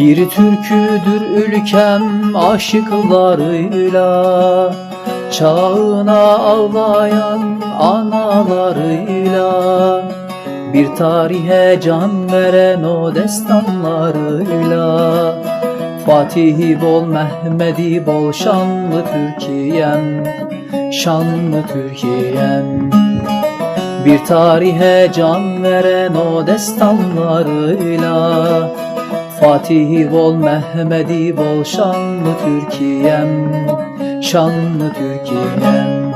Bir türküdür ülkem aşıklarıyla Çağına ağlayan analarıyla. Bir tarihe can veren o destanlarıyla Fatihi bol Mehmedi bol şanlı Türkiye'm Şanlı Türkiye'm. Bir tarihe can veren o destanlarıyla Fatih bol Mehmedi bol şanlı Türkiye'm Şanlı Türkiye'm.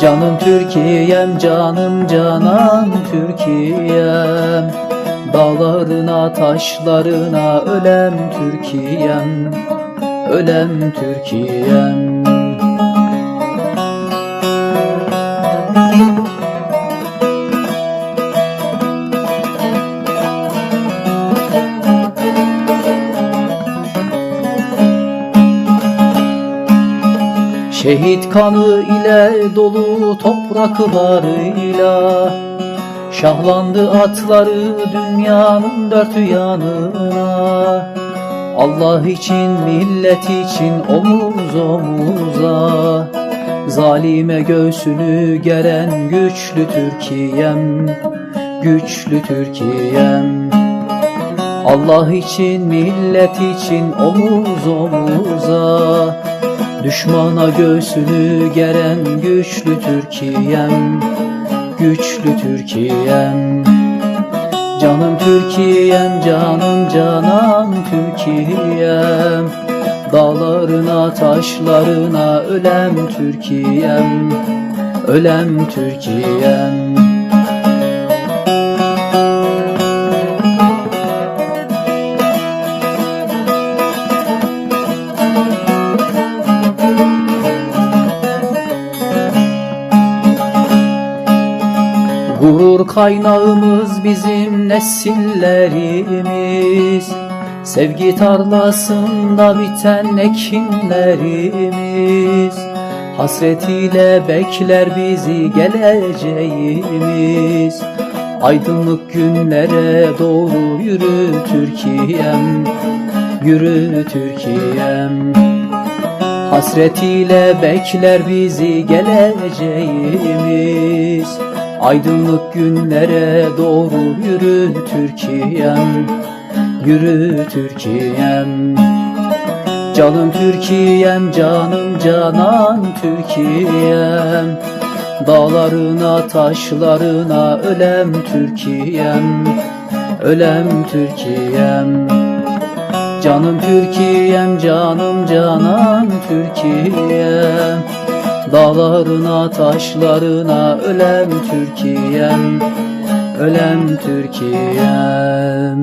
Canım Türkiye'm canım canan Türkiye'm. Dağlarına taşlarına ölem Türkiye'm Ölem Türkiye'm Şehit kanı ile dolu topraklarıyla Şahlandı atları dünyanın dört yanına. Allah için millet için omuz omuza Zalime göğsünü geren güçlü Türkiye'm Güçlü Türkiye'm. Allah için millet için omuz omuza Düşmana göğsünü geren güçlü Türkiye'm Güçlü Türkiye'm. Canım Türkiye'm canım canan Türkiye'm. Dağlarına taşlarına ölem Türkiye'm Ölem Türkiye'm Gurur kaynağımız bizim nesillerimiz. Sevgi tarlasında biten ekinlerimiz. Hasretiyle bekler bizi geleceğimiz. Aydınlık günlere doğru yürü Türkiye'm Yürü Türkiye'm Hasretiyle bekler bizi geleceğimiz Aydınlık günlere doğru yürü Türkiye'm Yürü Türkiye'm. Canım Türkiye'm canım canan Türkiye'm. Dağlarına taşlarına ölem Türkiye'm Ölem Türkiye'm. Canım Türkiye'm canım canan Türkiye'm Dağlarına taşlarına ölem Türkiye'm Ölem Türkiye'm